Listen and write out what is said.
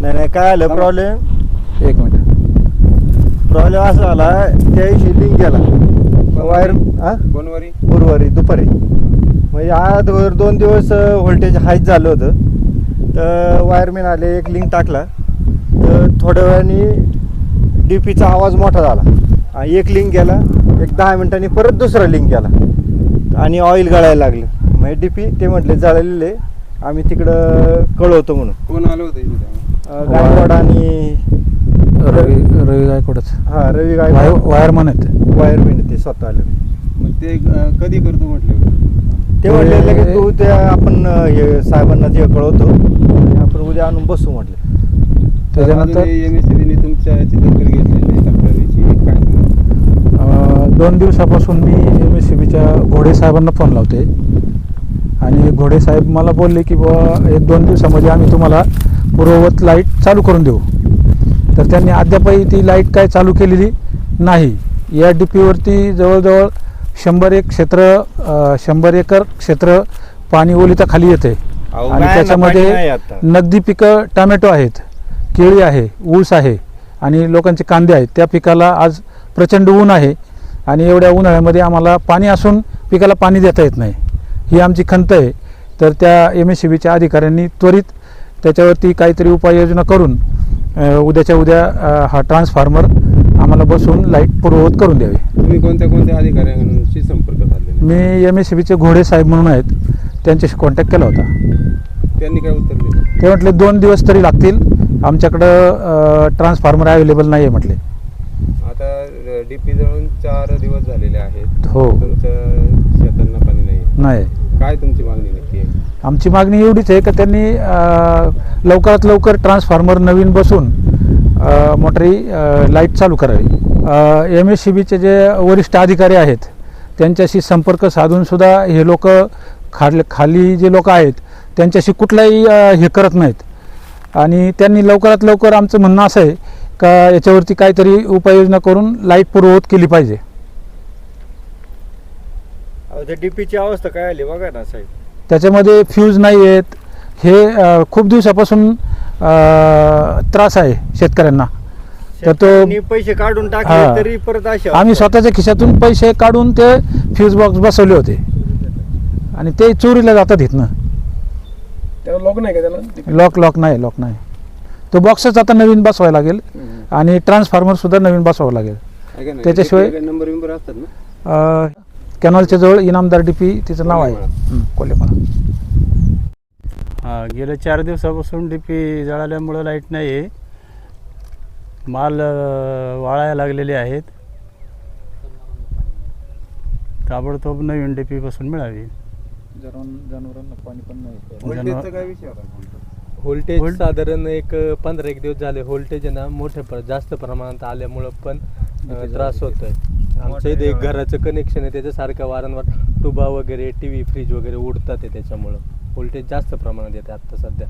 नाही काय आलं? प्रॉब्लेम एक मिनिट. प्रॉब्लेम असा झाला त्या दिवशी लिंक गेला वायर हा? कोणवारी? गुरुवारी दुपारी. म्हणजे आज वर दोन दिवस व्होल्टेज हायच झालं होतं. तर वायरमॅन आले एक लिंक टाकला. तर थोड्या वेळाने डी पीचा आवाज मोठा झाला. आणि एक लिंक गेला एक दहा मिनिटांनी परत दुसरा लिंक गेला. आणि ऑइल गळायला लागलं. म्हणजे डी पी ते म्हटले जळलेले. आम्ही तिकडं कळवतो म्हणून. कोण आलं होतं इथे? गायकवाड आणि रवी रवी गायकवाडच. हा रवी गायकवाड. वायरमन आहेत वायरमॅन ते स्वतः आले. मग ते अं, कधी करतो म्हटलं? ते म्हटले लगेच तू उद्या आपण अं, हे साहेबांना ते कळवतो आणि आपण उद्या आणून बसू म्हटले. त्याच्यानंतर? एम एस सी तुमच्या याची दखल घेतलेली आहे तक्रारीची काय सांगा? अं, दोन दिवसापासून मी एम एस सी बीच्या घोडे साहेबांना फोन लावते. आणि घोडे साहेब मला बोलले की बुवा एक दोन दिवसामध्ये आम्ही तुम्हाला पूर्ववत लाइट चालू करून देऊ. तर त्यांनी अद्यापही ती लाइट काय चालू केलेली नाही. या डी पीवरती जवळजवळ शंभर एक क्षेत्र शंभर एकर क्षेत्र पाणी ओलिता खाली येते. आणि त्याच्यामध्ये. नगदी पिकं टॅमॅटो आहेत केळी आहे ऊस आहे आणि लोकांचे कांदे आहेत. त्या पिकाला आज प्रचंड ऊन आहे आणि एवढ्या उन्हाळ्यामध्ये आम्हाला पाणी असून पिकाला पाणी देता येत नाही. ही आमची खंत आहे. तर त्या एम एस सी बीच्या अधिकाऱ्यांनी त्वरित त्याच्यावरती काहीतरी उपाययोजना करून उद्याच्या उद्या हा ट्रान्सफॉर्मर आम्हाला बसून लाइट पूर्ववत करून द्यावी. तुम्ही कोणत्या कोणत्या अधिकाऱ्यांशी संपर्क साधलेला मी एम एस बीचे घोडे साहेब म्हणून आहेत. त्यांच्याशी कॉन्टॅक्ट केला होता. त्यांनी काय उत्तर दिलं? ते म्हटले दोन दिवस तरी लागतील. आमच्याकडं ट्रान्सफॉर्मर अवेलेबल नाही आहे म्हटले. आता डीपी जवळून चार दिवस झालेले आहेत. हो. शेतांना पाणी नाही नाही काय तुमची मागणी नक्की आहे? आमची मागणी एवढीच आहे का त्यांनी लवकरात लवकर ट्रान्सफॉर्मर नवीन बसून मोटरी लाइट चालू करावी. एम एस सी बीचे जे वरिष्ठ अधिकारी आहेत त्यांच्याशी संपर्क साधूनसुद्धा हे लोक खाल खाली जे लोक आहेत त्यांच्याशी कुठलाही हे करत नाहीत. आणि त्यांनी लवकरात लवकर आमचं म्हणणं असं आहे का याच्यावरती काहीतरी उपाययोजना करून लाइट पूर्ववत केली पाहिजे. अहो त्या डीपीची अवस्था काय आली बघा ना साहेब. त्याच्यामध्ये फ्यूज नाही आहेत. हे खूप दिवसापासून त्रास आहे शेतकऱ्यांना. तर तो पैसे काढून. टाकले तरी परत आम्ही स्वतःच्या खिशातून पैसे काढून ते फ्यूज बॉक्स बसवले होते. आणि ते चोरीला जातात इथनं. त्याला लॉक नाही का त्याला? लॉक लॉक नाही लॉक नाही. तो बॉक्सच आता नवीन बसवायला लागेल. आणि ट्रान्सफॉर्मर सुद्धा नवीन बसवावं लागेल. त्याच्याशिवाय- नंबर बिंबर असतात ना? कॅनॉलच्या जवळ इनामदार डीपी तिचं नाव आहे. कोल्हेमाळा. हं, गेल्या चार दिवसापासून डी पी जळाल्यामुळं लाइट नाही आहे माल अ, वाळायला लागलेले आहेत. ताबडतोब नवीन डी पी पासून मिळावी. जनावरांना पाणी पण नाही. व्होल्टेजचा काय विषय होता व्होल्टेज व्होल्ट- साधारण एक पंधरा एक दिवस झाले. व्होल्टेज आहे ना मोठ्या प्र जास्त प्रमाणात आल्यामुळं पण अं, त्रास होतोय. आमच्या इथे एक घराचं कनेक्शन आहे त्याच्यासारखं वारंवार टुबा वगैरे टी व्ही फ्रीज वगैरे उडतात आहे त्याच्यामुळं. व्होल्टेज जास्त प्रमाणात येते आत्ता सध्या.